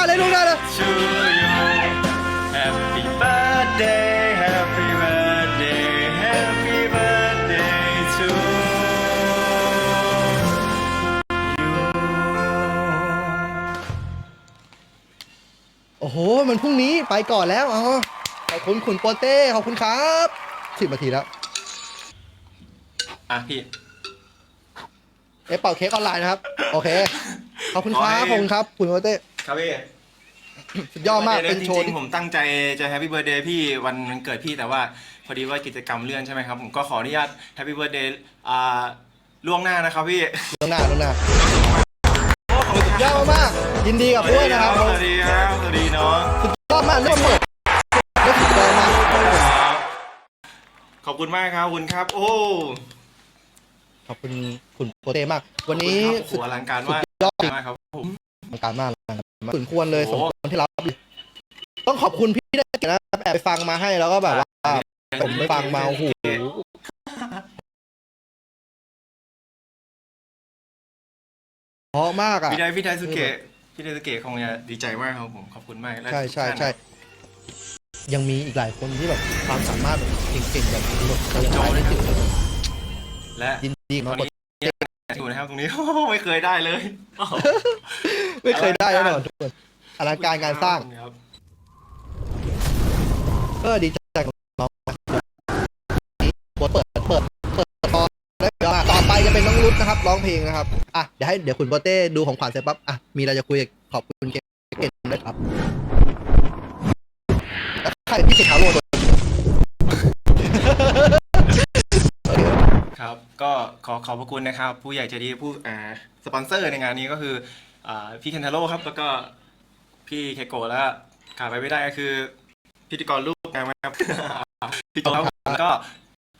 าเลยลูกน้ Oh, โอ้โห มันพรุ่งนี้ไปก่อนแล้วอ๋อขอบคุณคุณโปเต้ ขอบคุณครับสิบนาทีแล้ว อะพี่ เอ๊ะเป่าเค้กออนไลน์นะครับ โอเค ขอบคุณครับขอบคุณครับ คุณโปเต้ ครับพี่สุดยอดมากดี๋ยวเป็นโชว์จริที่ งๆผมตั้งใจจะแฮปปี้เบิร์ดเดย์พี่วันเกิดพี่แต่ว่าพอดีว่ากิจกรรมเลื่อนใช่ไหมครับ ผมก็ขออนุญาตแฮปปี้เบิร์ดเดย์อ่าล่วงหน้านะครับพี่ตรงหน้าตรงหน้าสุดยอดมากๆยินดีกับด้วยนะครับสวัสดีครับ สวัสดีน้องสุดยอดมากเรื่องเปิดได้สุดยอดมากขอบคุณมากครับขอบคุณครับ โอ้ขอบคุณคุณโปเต้มาก วันนี้ขอบสุคุณดครับโอ้โหอลังการมากยอดจริงมากครับผม อลังการมาก อลังการมากสมควรเลยสโอ้มโหควรที่รับเลยต้องขอบคุณพี่ได้เกียรตินะแอบไปฟังมาให้แล้วก็แบบว่าผมไปฟังมาโอ้โหเพราะมากอะ พี่ไดพี่ไดสุเกะพี่ไดสุเกะคงจะดีใจมากครับผมขอบคุณมากและใช่ใช่ใช่ยังมีอีกหลายคนที่แบบความสามารถแบบเก่งๆแบบนี้แบบเรายังไปไม่ถึงเลยและยินดีตมาอก นนี้อยู่นะครับตรงนี้ ไม่เคยได้เลยไม่เคยได้แน่นอนทุกคนอลังการงานสร้างครับก็ดีใจกับน้องเปิดเปิดเปิดเปิดตอนได้เวลาต่อไปจะเป็นน้องรุดนะครับร้องเพลงนะครับอะเดี๋ยวให้เดี๋ยวคุณโปเต้ดูของขวัญเสร็จปั๊บอะมีอะไรจะคุยกับขอบคุณเก อขอบพระคุณนะครับ ผู้ใหญ่ใจดีผู้อ่าสปอนเซอร์ในงานนี้ก็คืออ่าพี่เคนทาโร่ครับแล้วก็พี่เคโกะแล้วขาดไปไม่ได้ก็คือ พิธีกรลูกนะครับ พี่โจครับแล้วก็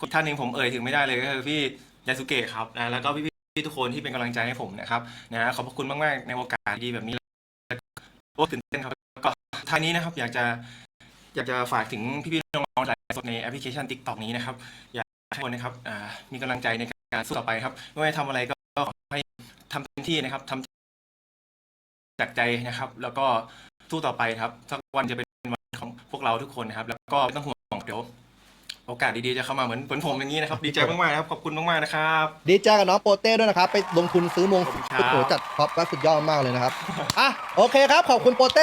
คนท่านหนึ่งผมเอ่ยถึงไม่ได้เลยก็คือพี่ยาสุเกะครับนะแล้วก็พี่พี่ทุกคนที่เป็นกำลังใจให้ผมนะครับนะขอบพระคุณมากๆในโอกาสดีแบบนี้แล้วก็ตื่นเต้นครับแล้วก็ท้ายนี้นะครับ อยากจะอยากจะฝากถึงพี่ๆน้องๆหลายคนในแอปพลิเคชัน TikTok นี้นะครับ อยากให้ทุกคนนะครับอ่ามีกำลังใจในการ สู้ต่อไปครับไม่ว่าจะทำอะไรก็ขอให้ทำเต็มที่นะครับทำจากใจนะครับ แล้วก็สู้ต่อไปครับสักวันจะเป็นวันของพวกเราทุกคนนะครับ แล้วก็ไม่ต้องห่วงเดี๋ยวโอกาสดีๆจะเข้ามาเหมือนเหมือนผมอย่างนี้นะครับ ดีใจมากๆนะครับขอบคุณมากๆนะครับดีใจกับน้องโปเต้ด้วยนะครับ ไปลงทุนซื้อมงคุณโอ้โหจัดท็อปก็สุดยอดมากเลยนะครับอะโอเคครับขอบคุณโปเต้